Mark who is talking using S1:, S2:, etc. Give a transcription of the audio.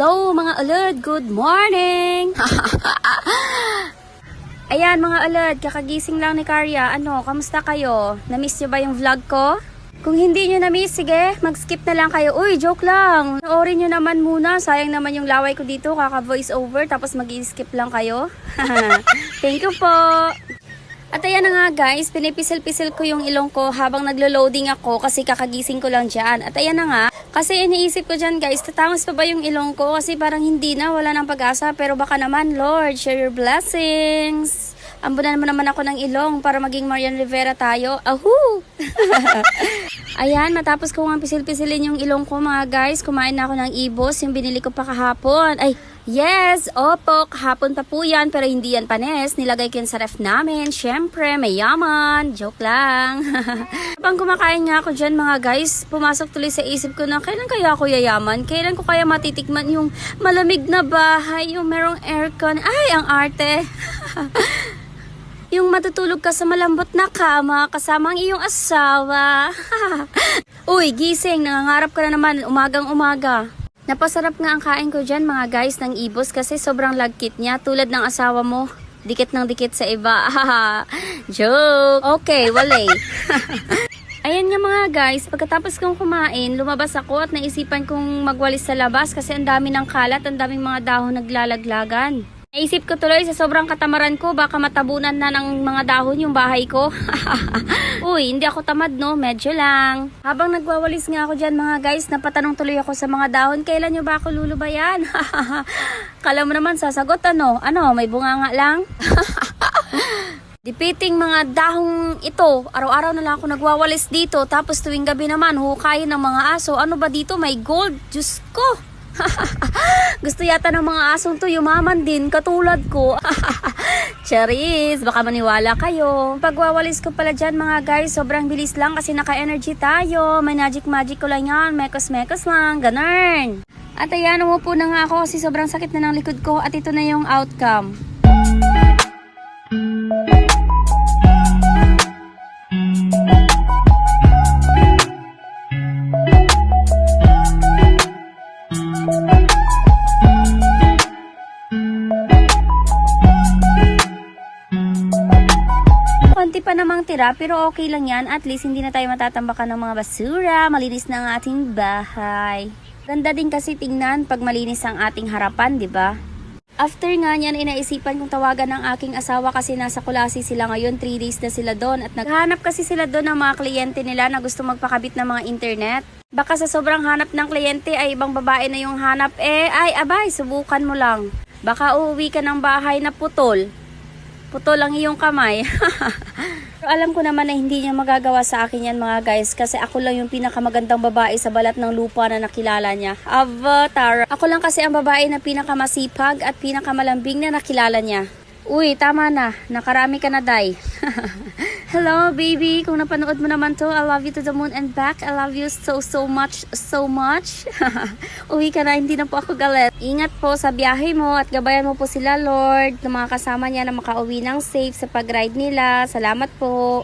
S1: Hello mga alert, good morning! Ayan mga alert, kakagising lang ni Karya. Ano, kamusta kayo? Namiss nyo ba yung vlog ko? Kung hindi nyo na-miss, sige, mag-skip na lang kayo. Uy, joke lang. Noorin nyo naman muna. Sayang naman yung laway ko dito. Kaka-voice over, tapos mag skip lang kayo. Thank you po. At ayan na nga guys, pinipisil-pisil ko yung ilong ko habang naglo-loading ako kasi kakagising ko lang dyan. At ayan na nga, kasi iniisip ko dyan guys, tatangos pa ba yung ilong ko? Kasi parang hindi na, wala nang pag-asa. Pero baka naman, Lord, share your blessings. Ambunan mo naman ako ng ilong para maging Marian Rivera tayo. Ahoo! Ayan, matapos ko nga pisil-pisilin yung ilong ko mga guys, kumain na ako ng ibos, yung binili ko pa kahapon. Ay, yes, opo, kahapon pa po yan, pero hindi yan panes. Nilagay ko sa ref namin. Siyempre, may yaman. Joke lang. Habang kumakain nga ako dyan mga guys, pumasok tuloy sa isip ko na kailan kaya ako yayaman? Kailan ko kaya matitikman yung malamig na bahay, yung merong aircon? Ay, ang arte. Yung matutulog ka sa malambot na kama kasama ang iyong asawa. Uy, gising, nangangarap ka na naman umagang umaga. Napasarap nga ang kain ko dyan mga guys ng ibos kasi sobrang lagkit niya tulad ng asawa mo. Dikit ng dikit sa iba. Joke. Okay, walay. Ayan nga mga guys, pagkatapos kong kumain, lumabas ako at naisipan kong magwalis sa labas kasi ang dami ng kalat, ang daming mga dahon naglalaglagan. Naisip ko tuloy sa sobrang katamaran ko, baka matabunan na ng mga dahon yung bahay ko. Uy, hindi ako tamad no, medyo lang. Habang nagwawalis nga ako dyan mga guys, napatanong tuloy ako sa mga dahon, kailan nyo ba ako lulubayan? Kala mo naman sasagot ano, ano, may bunga nga lang? Dipiting mga dahong ito, araw-araw na lang ako nagwawalis dito, tapos tuwing gabi naman, hukayin ng mga aso. Ano ba dito? May gold. Diyos ko! Gusto yata ng mga asong to yumaman din, katulad ko. Charis, baka maniwala kayo. Pagwawalis ko pala dyan mga guys, sobrang bilis lang kasi naka-energy tayo. May magic magic ko lang yan, mekos-mekos lang, ganun. At ayan, umupo na nga ako kasi sobrang sakit na ng likod ko at ito na yung outcome. Konti pa namang tira pero okay lang yan. At least hindi na tayo matatambakan ng mga basura. Malinis na ang ating bahay. Ganda din kasi tingnan pag malinis ang ating harapan, di ba? After nga niyan, inaisipan kong tawagan ng aking asawa kasi nasa Kulasi sila ngayon. 3 days na sila doon. At naghanap kasi sila doon ng mga kliyente nila na gusto magpakabit ng mga internet. Baka sa sobrang hanap ng kliyente ay ibang babae na yung hanap. Eh, ay abay, subukan mo lang. Baka uuwi ka ng bahay na putol. Putol ang iyong kamay. Alam ko naman na hindi niya magagawa sa akin yan mga guys kasi ako lang yung pinakamagandang babae sa balat ng lupa na nakilala niya. Avatar. Ako lang kasi ang babae na pinakamasipag at pinakamalambing na nakilala niya. Uy, tama na. Nakarami ka na, Day. Hello, baby. Kung napanood mo naman to, I love you to the moon and back. I love you so, so much, so much. Uwi ka na, hindi na po ako galit. Ingat po sa biyahe mo at gabayan mo po sila, Lord, ng mga kasama niya na makauwi ng safe sa pag-ride nila. Salamat po.